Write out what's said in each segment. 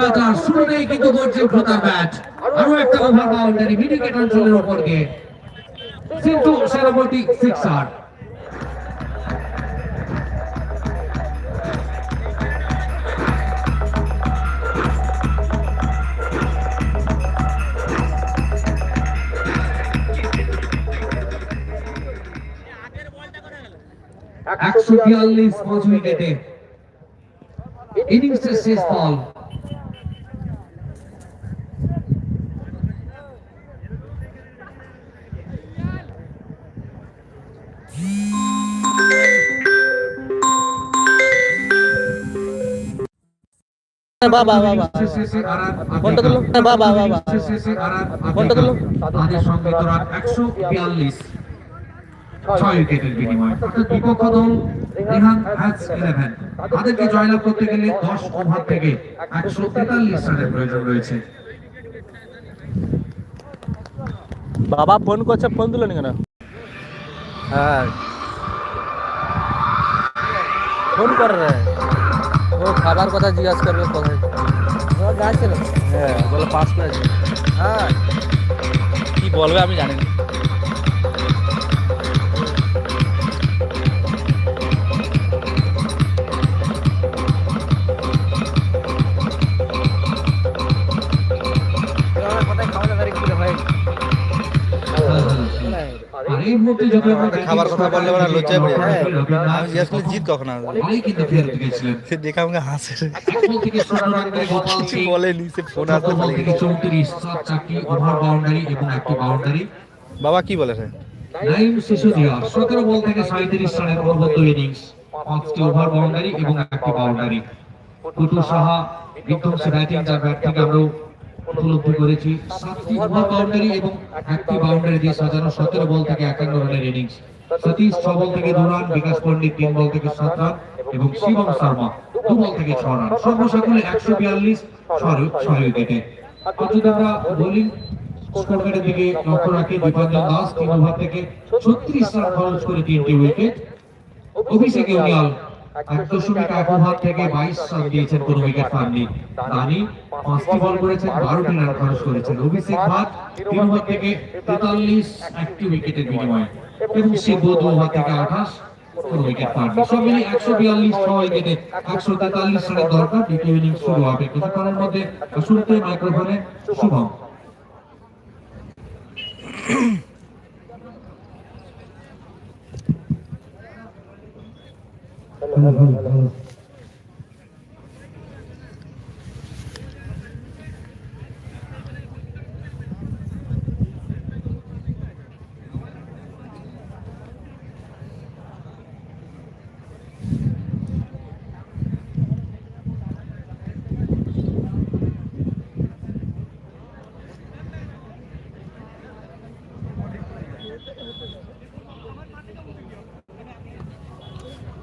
Batter শুরুতেই কিন্তু করছে ব্যাট। আরও একটা ওভার বাউন্ডারি মিডিকেট অঞ্চলের ওপর কিন্তু সেরাবর্তী সিক্সার। একশো বিয়াল্লিশ পাঁচ উইকেটে। ইনিংসের শেষ বল। বাবা তাদেরকে জয়লাভ করতে গেলে দশ ওভার থেকে একশো তেতাল্লিশ রানের প্রয়োজন রয়েছে বাবা ফোন করছে, ফোন তুলো নি করে রে। ও খাবার কথা জিজ্ঞাসা করবে কোথায়? হ্যাঁ বলে পাস করে হ্যাঁ। কি বলবে আমি জানি না। খাবার কথা বললে ওরা লজ্জায় পড়ে। যাবে। আমি করলে জিত কখন আসবে? সে দেখে আমাকে হাসে গোপাল কিছু সিং বলেনি সে ফোন আসতে চৌত্রিশ চারটি ওভার বাউন্ডারি এবং একটি বাউন্ডারি বাবা কি বলেছে নাইম সিসোদিয়া সতেরো বল থেকে সাঁত্রিশ রানের অনবদ্য ইনিংস পাঁচটি ওভার বাউন্ডারি এবং একটি বাউন্ডারি টুটু সাহা বিধ্বংসী ব্যাটিং যার ব্যাট থেকে আমরা উপলব্ধি করেছি। সাতটি ওভার বাউন্ডারি এবং একটি বাউন্ডারি দিয়ে সাজানো সতেরো বল থেকে একান্ন রানের ইনিংস সতীশ ছ বল থেকে দু রান, বিকাশ পণ্ডিত তিন বল থেকে সাত রান এবং শিবম শর্মা দু বল থেকে ছ রান। সর্বসাকুল্যে একশো বিয়াল্লিশ ছয় উইকেটে। আর আমরা বোলিং স্কোরকার্ডের দিকে লক্ষ্য রাখি দীপাঞ্জন দাস তিন ওভার থেকে ছত্রিশ রান খরচ করে তিনটি উইকেট। অভিষেক ইউনিয়াল থেকে বাইশ তেতাল্লিশ একটি আঠাশ একশো বিয়াল্লিশ একশো তেতাল্লিশ দরকার। শুরু হবে। মাইক্রোফোনে শুভম। hello, hello.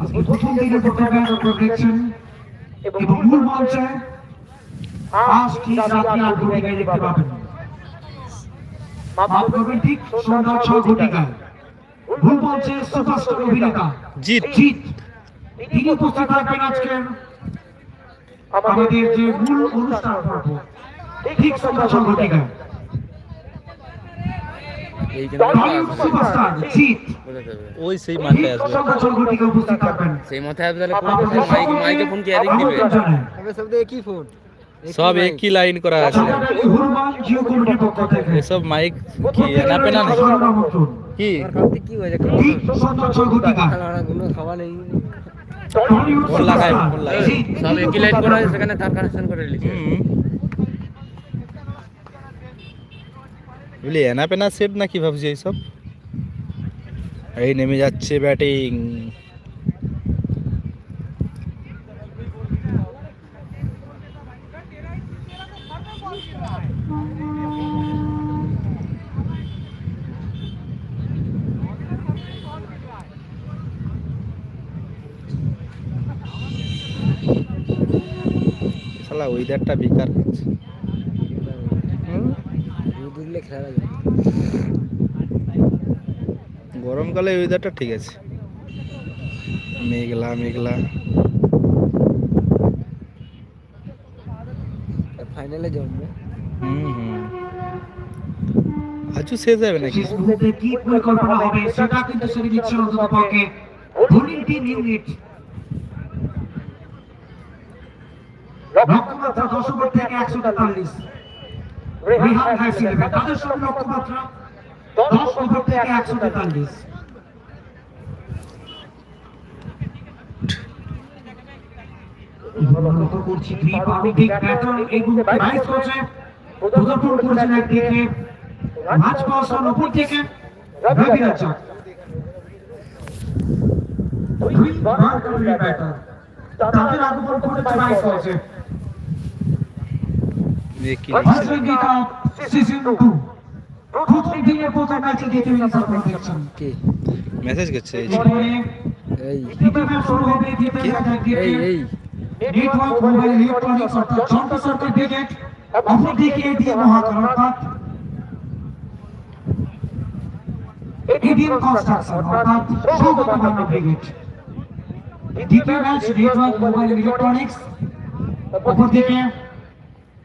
আজকে প্রথম প্রথম ম্যাচ দেখছেন এবং মূল মঞ্চে আজ ঠিক রাত্রি আট ঘটিকায় দেখতে পাবেন। মাপ করবেন ঠিক সন্ধ্যা ছ ঘটিকায় ভুল মঞ্চে সুপারস্টার অভিনেতা জিত জিত তিনি উপস্থিত থাকবেন আজকে। আমাদের যে মূল অনুষ্ঠান পর্ব ঠিক সন্ধ্যা ছ ঘটিকায় ওই সেই মাঠে আসবে সেই মাথায় তাহলে মাইক মাইকে ফোন কি এদিক দিবে? আমন্ত্রণ জানাই। সব একই লাইন করা আছে। থেকে। এসব মাইক কি না পেনা কি? ঠিক সন্ধ্যা ছ ঘটিকায় ফোন লাগায়, ফোন লাগায়। সব একই লাইন করা আছে সেখানে তার কানেকশন করে লিখে বুঝলি এনা পেনা সেট না কি ভাবছি এইসব? এই নেমে যাচ্ছে ব্যাটিং ওয়েদারটা বেকার হচ্ছে। খেলা গরমকালে ওয়েদারটা ঠিক আছে। মেঘলা মেঘলা। ফাইনালে জমবে। হুম হুম। আজও শেষ যাবে নাকি? কি পরিকল্পনা হবে সেটা কিন্তু সেরে দিচ্ছে অন্তত পক্ষে টিম ইউনিট দশ থেকে একশো তেতাল্লিশ। রিহান হাইস ইলেভেন তাদের সঙ্গে লক্ষ্যমাত্রা দশ ওভার থেকে একশো তেতাল্লিশ। লক্ষ্য করছি দ্বিপারমিক ব্যাটন এই মুহূর্তে করছে। প্রদর্শন করেছেন একদিকে মাঝ পাওয়ার উপর থেকে রবি রাজা দুই বার করে ব্যাটার তাদের আগমন করেছে রাইস করছে এ কি ওয়েস্টার্ন কাপ সিজন 2 প্রথম দিনের প্রথম ম্যাচে দ্বিতীয় ইনিংস আপনারা দেখছেন কে মেসেজ করছে এই যে। এরপরে এই দ্বিতীয় ম্যাচ শুরু হবে দ্বিতীয় ম্যাচ একদিকে এই এই নেটওয়ার্ক মোবাইল ইলেকট্রনিক্স অর্থাৎ জন্ট সার্কেল ব্রিগেড অপরদিকে এটিএম মহাকাল অর্থাৎ এটিএম কনস্ট্রাকশন অর্থাৎ সৌগত মান্য ব্রিগেড দ্বিতীয় ম্যাচ নেটওয়ার্ক মোবাইল ইলেকট্রনিক্স অপরদিকে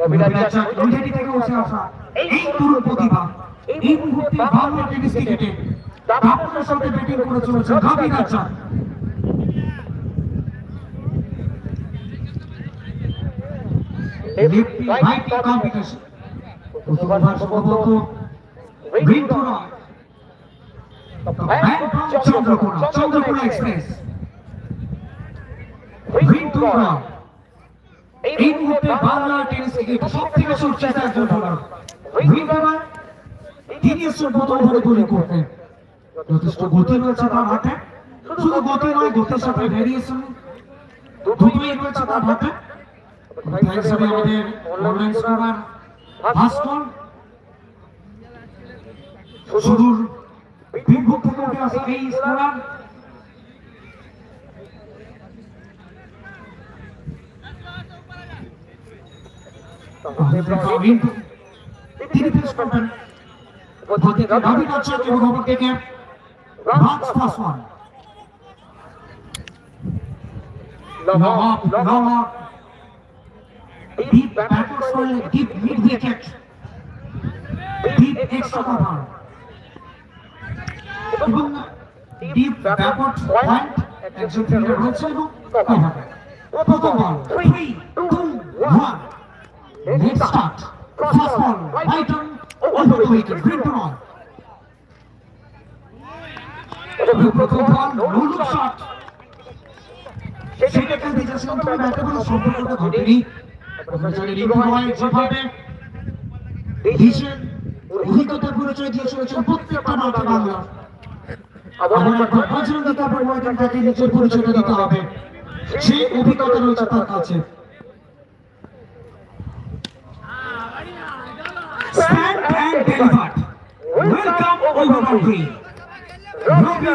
রবি রাজা নৈহাটি থেকে উঠে আসা এই তরুণ প্রতিভা এই মুহূর্তে বাংলা টেনিস ক্রিকেটে দাপটের সাথে ব্যাটিং করে চলেছেন রবি রাজা লিফটি রাইটি কম্বিনেশন প্রথমবার সম্ভবত রিন্টু নয় ব্যান ফ্রম চন্দ্রকোনা চন্দ্রকোনা এক্সপ্রেস এই মুহূর্তে বাংলা টেনিস ক্রিকেট সব থেকে চর্চিত একজন রিন্টু নয় তিনি এসছেন ওভারে বোলিং করতে যথেষ্ট গতি রয়েছে তার হাতে। শুধু গতি নয়, গতির সাথে ভেরিয়েশন দুটোই রয়েছে তার হাতে। আমাদের ভাস্কর, সুদূর বীরভূম থেকে উঠে এই স্কোরার। তিনি ফেস করবেন। রবি আচার্য এবং থেকে রাজ পাসওয়ান লহক লহক ডিপ ব্যাটার করলে deep mid wicket deep extra cover এবং ডিপ ব্যাকওয়ার্ড পয়েন্ট একজন ফিল্ডার রয়েছে এবং কভার প্রথম বল 3 2 1 Mid start. Ball. Right on. Over the wicket. To on. ব্যাটে ঘটেনি রয় যেভাবে পরিচয় দিয়ে চলেছেন প্রত্যেকটা মাঠে বাংলা আবার একটা বজরঙ্গী কাপড় ময়দান তাকে নিজের পরিচয়টা দিতে হবে সেই অভিজ্ঞতা রয়েছে তার কাছে delivered. Welcome over boundary. Robbie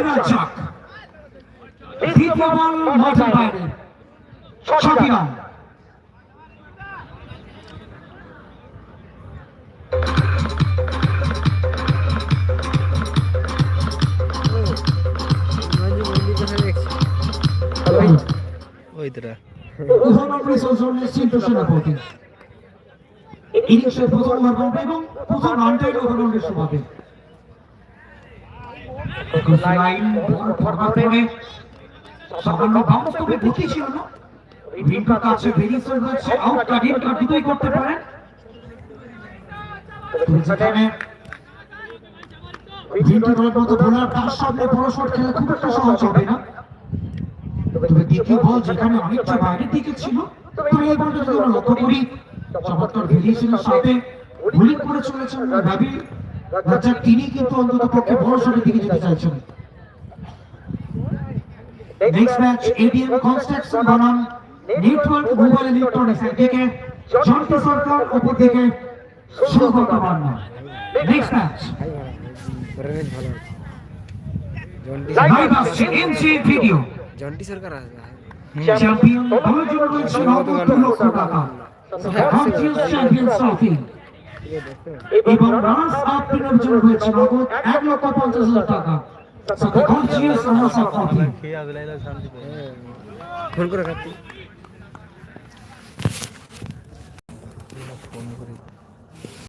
দ্বিতীয় বল মাঠের বাইরে দেখছি ওই তোরা ওভার বাউন্ডারি সৌজন্যে সিদ্ধ সেনাপতি ইনিংসের প্রথম ওভার এবং প্রথম রানটাই ওভার বোলার তার সামনে বড় খেলে খুব একটা সহজ হবে না। তবে দ্বিতীয় বল যেখানে অনেকটা বাইরের দিকে ছিল তবে এই লক্ষ্য করি চমৎকার ভেরিয়েশনের সাথে বোলিং করে চলেছেন রবি রাজ্জাক তিনি কিন্তু অন্তত পক্ষে বড় শটের দিকে যেতে চাইছেন। নেক্সট ম্যাচ এডিএম কনস্ট্রাকশন বনাম নেটওয়ার্ক মোবাইল ইলেকট্রনিক্স একদিকে জন্টি সরকার অপর দিকে Subrata Barma next match live আসছে এমসি ভিডিও জন্টি সরকার আছে চ্যাম্পিয়ন দলের জন্য রয়েছে নগদ দু লক্ষ টাকা। কনফিউজ চ্যাম্পিয়ন ট্রফি এবং রানার্স আপ টিমের জন্য রয়েছে নগদ এক লক্ষ পঞ্চাশ হাজার টাকা। সাথে কনফিউজ রানার্স আপ ট্রফি খেয়ে আসলে শান্তি ফোন করে রাখি